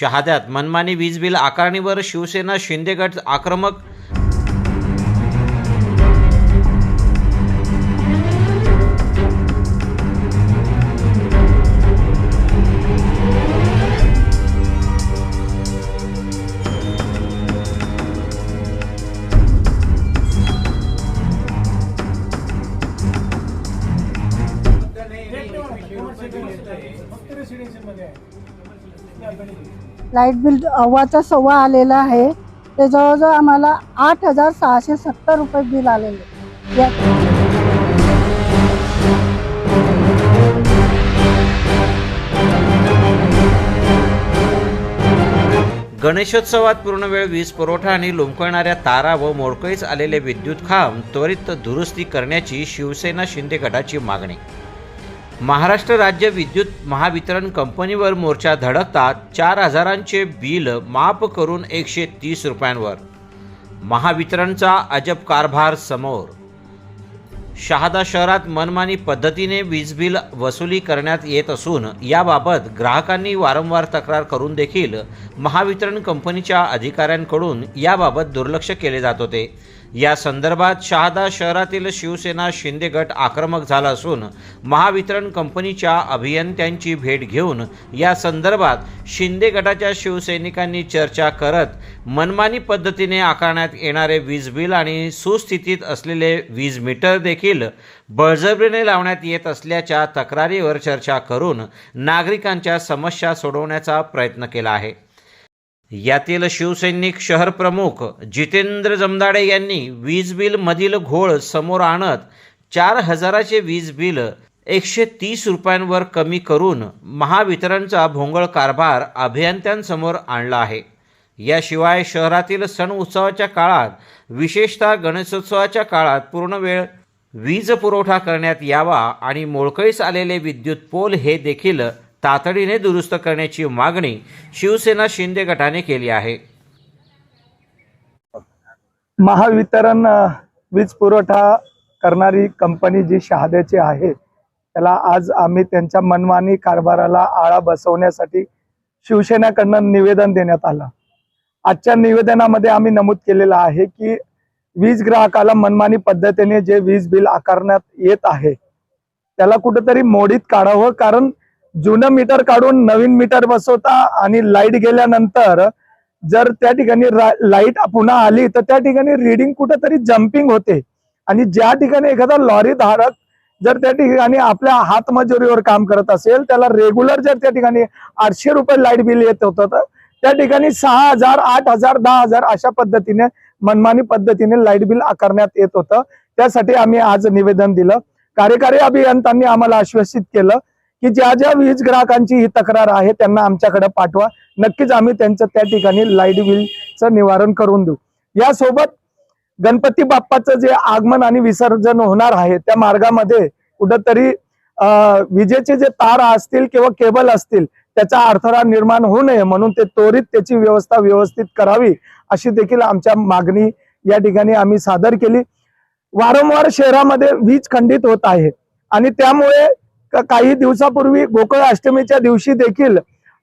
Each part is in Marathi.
शहाद्यात मनमानी वीज बिल आकारणीवर शिवसेना शिंदे गट आक्रमक लाइट बिल अव्वाचा सव्वा आलेला आहे. ते जवळजवळ आम्हाला आठ हजार सहाशे सत्तर रुपये बिल आलेले. या गणेशोत्सवात पूर्ण वेळ वीज पुरवठा आणि लोंबकळणाऱ्या तारा व मोडकळीस आलेले विद्युत खांब त्वरित दुरुस्ती करण्याची शिवसेना शिंदे गटाची मागणी. महाराष्ट्र राज्य विद्युत महावितरण कंपनीवर मोर्चा धडकतात चार हजारांचे बिल माफ करून एकशे तीस रुपयांवर. महावितरणचा अजब कारभार समोर. शहादा शहरात मनमानी पद्धतीने वीज बिल वसुली करण्यात येत असून याबाबत ग्राहकांनी वारंवार तक्रार करून देखील महावितरण कंपनीच्या अधिकाऱ्यांकडून याबाबत दुर्लक्ष केले जात होते. या संदर्भात शहादा शहरातील शिवसेना शिंदे गट आक्रमक झाला असून महावितरण कंपनीच्या अभियंत्यांची भेट घेऊन या संदर्भात शिंदे गटाच्या शिवसैनिकांनी चर्चा करत मनमानी पद्धतीने आकारण्यात येणारे वीज बिल आणि सुस्थितीत असलेले वीज मीटर देखील बळजबरीने लावण्यात येत असल्याच्या तक्रारीवर चर्चा करून नागरिकांच्या समस्या सोडवण्याचा प्रयत्न केला आहे. यातील शिवसैनिक शहर प्रमुख जितेंद्र जमदाडे यांनी वीज बिल मधील घोळ समोर आणत चार हजाराचे वीज बिल एकशे तीस रुपयांवर कमी करून महावितरणचा भोंगळ कारभार अभियंत्यांसमोर आणला आहे. याशिवाय शहरातील सण उत्सवाच्या काळात विशेषतः गणेशोत्सवाच्या काळात पूर्ण वेळ वीज पुरवठा करण्यात यावा आणि मोळकळीस आलेले विद्युत पोल हे देखील तातडीने दुरुस्त करण्याची मागणी शिवसेना शिंदे गटाने केली आहे. महावितरण वीज पुरवठा करणारी कंपनी जी शहाद्याची आहे त्याला आज आम्ही त्यांच्या मनमानी कारभाराला आळा बसवण्यासाठी शिवसेनेकडनं निवेदन देण्यात आलं. आजच्या निवेदनामध्ये आम्ही नमूद केलेलं आहे की वीज ग्राहकाला मनमानी पद्धतीने जे वीज बिल आकारण्यात येत आहे त्याला कुठेतरी मोडीत काढावं. कारण जुनं मीटर काढून नवीन मीटर बसवता आणि लाइट गेल्यानंतर जर त्या ठिकाणी लाइट पुन्हा आली तर त्या ठिकाणी रिडिंग कुठेतरी जम्पिंग होते. आणि ज्या ठिकाणी एखादा लॉरी धारक जर त्या ठिकाणी आपल्या हातमजुरीवर काम करत असेल त्याला रेग्युलर जर त्या ठिकाणी आठशे रुपये लाइट बिल येत होतं तर त्या ठिकाणी सहा हजार आठ हजार दहा हजार अशा पद्धतीने मनमानी पद्धतीने लाइट बिल आकारण्यात येत होतं. त्यासाठी आम्ही आज निवेदन दिलं. कार्यकारी अभियंत्यांनी आम्हाला आश्वासित केलं की ज्या ज्या वीज ग्राहकांची ही तक्रार आहे त्यांना आमच्याकडे पाठवा. नक्कीच आम्ही त्यांचं त्या ठिकाणी लाइट बिलचं निवारण करून देऊ. यासोबत गणपती बाप्पाचं जे आगमन आणि विसर्जन होणार आहे त्या मार्गामध्ये कुठंतरी अं, विजेचे जे तार असतील किंवा केबल असतील त्याचा अडथळा निर्माण होऊ नये म्हणून ते त्वरित त्याची व्यवस्था व्यवस्थित करावी. अशी देखील आमच्या मागणी या ठिकाणी आम्ही सादर केली. वारंवार शहरामध्ये वीज खंडित होत आहे. आणि त्यामुळे काही दिवसापूर्वी गोकुळ अष्टमीच्या दिवशी देखील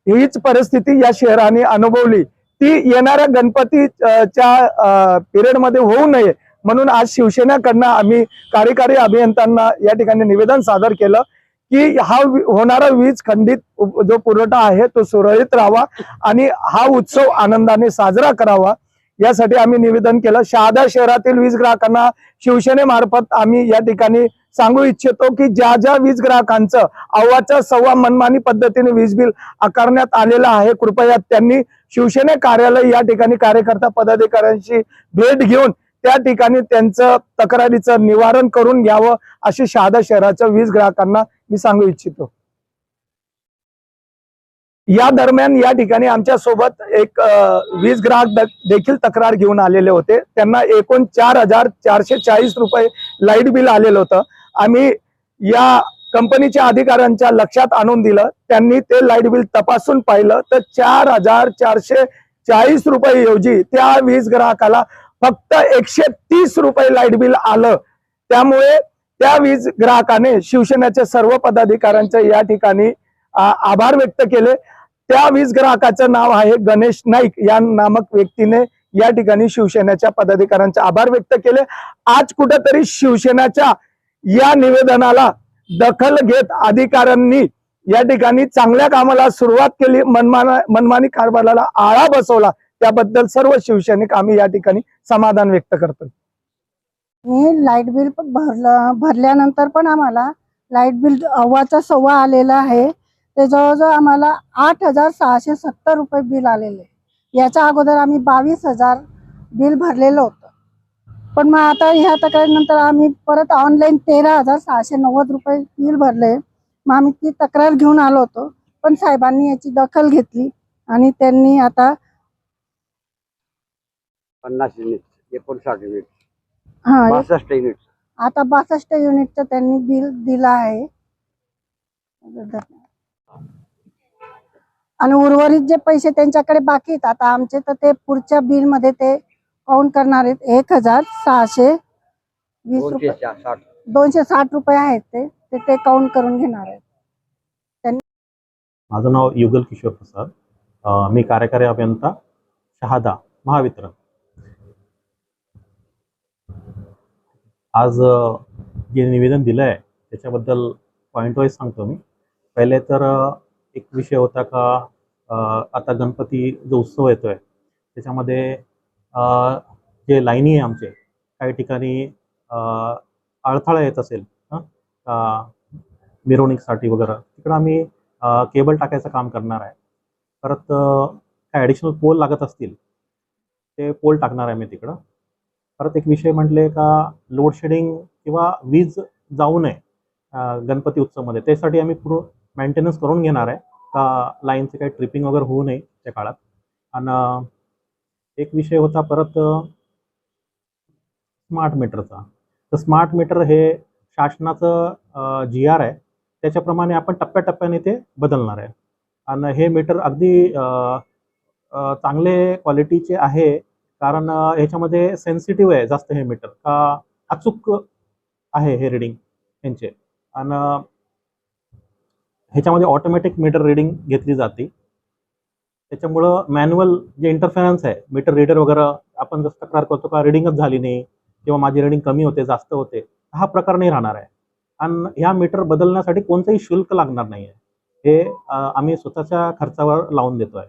हीच परिस्थिती या शहराने अनुभवली. ती येणाऱ्या गणपतीच्या पिरियडमध्ये होऊ नये म्हणून आज शिवसेनेकडनं आम्ही कार्यकारी अभियंत्यांना या ठिकाणी निवेदन सादर केलं की हा होणारा वीज खंडित जो पुरवठा आहे तो सुरळीत राहावा आणि हा उत्सव आनंदाने साजरा करावा. यासाठी आम्ही निवेदन केलं. शहादा शहरातील वीज ग्राहकांना शिवसेनेमार्फत आम्ही या ठिकाणी सांगू इच्छितो की ज्या ज्या वीज ग्राहकांचं अव्वाच्या सव्वा मनमानी पद्धतीने वीज बिल आकारण्यात आलेलं आहे कृपया त्यांनी शिवसेने कार्यालय या ठिकाणी कार्यकर्ता पदाधिकाऱ्यांशी भेट घेऊन त्या ठिकाणी त्यांचं तक्रारीचं निवारण करून घ्यावं अशी शहादा शहराच्या वीज ग्राहकांना मी सांगू इच्छितो. या दरम्यान या ठिकाणी आमच्यासोबत एक वीज ग्राहक देखील तक्रार घेऊन आलेले होते. त्यांना एकूण चार हजार चारशे चाळीस रुपये लाइट बिल आलेलं होतं. आम्ही या कंपनीच्या अधिकाऱ्यांच्या लक्षात आणून दिलं. त्यांनी ते लाइट बिल तपासून पाहिलं तर चार हजार चारशे चाळीस रुपये ऐवजी त्या वीज ग्राहकाला फक्त एकशे तीस रुपये लाइट बिल आलं. त्यामुळे त्या वीज ग्राहकाने शिवसेनेच्या सर्व पदाधिकाऱ्यांच्या या ठिकाणी आभार व्यक्त केले. त्या वीज ग्राहकाचं नाव आहे गणेश नाईक. या नामक व्यक्तीने या ठिकाणी शिवसेनेच्या पदाधिकाऱ्यांचे आभार व्यक्त केले. आज कुठेतरी शिवसेनेच्या या निवेदनाला दखल घेत अधिकाऱ्यांनी या ठिकाणी चांगल्या कामाला सुरुवात केली. मनमाना मनमानी कारभाराला आळा बसवला. त्याबद्दल सर्व शिवसैनिक आम्ही या ठिकाणी समाधान व्यक्त करतो मी लाइट बिल पण भरलं भरल्यानंतर पण आम्हाला लाइट बिल अव्वाचा सव्वा आलेला आहे. ते जवळजवळ आम्हाला आठ हजार सहाशे सत्तर रुपये बिल आलेले. याच्या अगोदर आम्ही बावीस हजार बिल भरलेलं होतं. पण मग आता ह्या तक्रारीनंतर आम्ही परत ऑनलाईन तेरा हजार सहाशे नव्वद रुपये बिल भरले. मग आम्ही ती तक्रार घेऊन आलो होतो. पण साहेबांनी याची दखल घेतली आणि त्यांनी आता पन्नास युनिट एकोणसाठ युनिट हा बासष्ट युनिट. आता बासष्ट युनिटचं त्यांनी बिल दिलं आहे. आणि उर्वरित जे पैसे त्यांच्याकडे बाकी आहेत आता आमचे तर ते पुढच्या बिलमध्ये ते काउंट करणार आहेत. एक हजार सहाशे वीस दोनशे रुपये. दोनशे साठ रुपये आहेत ते. ते ते काउंट करून घेणार आहेत. माझं नाव युगल किशोर प्रसाद. अ, मी कार्यकारी अभियंता शहादा महावितरण. आज अ, जे निवेदन दिलं आहे त्याच्याबद्दल पॉईंट वाईज सांगतो मी. पहिले तर अ, एक विषय होता का आता गणपती जो उत्सव येतोय त्याच्यामध्ये जे लाईनी आहे आमचे काही ठिकाणी अडथळा येत असेल हं, मिरवणुकीसाठी वगैरे तिकडं आम्ही केबल टाकायचं काम करणार आहे. परत काय ॲडिशनल पोल लागत असतील ते पोल टाकणार आहे मी तिकडं. परत एक विषय म्हटले का लोडशेडिंग किंवा वीज जाऊ नये गणपती उत्सवमध्ये त्यासाठी आम्ही पूर्ण मेंटेनन्स करून घेणार आहे. का लाईनचे काही ट्रिपिंग वगैरे होऊ नये त्या काळात. आणि एक विषय होता परत स्मार्ट मीटरचा. तर स्मार्ट मीटर हे शासनाचं जी आर आहे. त्याच्याप्रमाणे आपण टप्प्याटप्प्याने ते बदलणार आहे. आणि हे मीटर अगदी चांगले क्वालिटीचे आहे. कारण ह्याच्यामध्ये सेन्सिटिव्ह आहे जास्त हे मीटर. का अचूक आहे हे रिडिंग यांचे. आणि ह्याच्यामध्ये ऑटोमॅटिक मीटर रिडिंग घेतली जाते. त्याच्यामुळं मॅन्युअल जे इंटरफेरन्स आहे मीटर रीडर वगैरे आपण जसं तक्रार करतो का रिडिंगच झाली नाही किंवा माझी रिडिंग कमी होते जास्त होते हा प्रकार नाही राहणार आहे. आणि ह्या मीटर बदलण्यासाठी कोणतंही शुल्क लागणार नाही आहे हे आम्ही स्वतःच्या खर्चावर लावून देतो आहे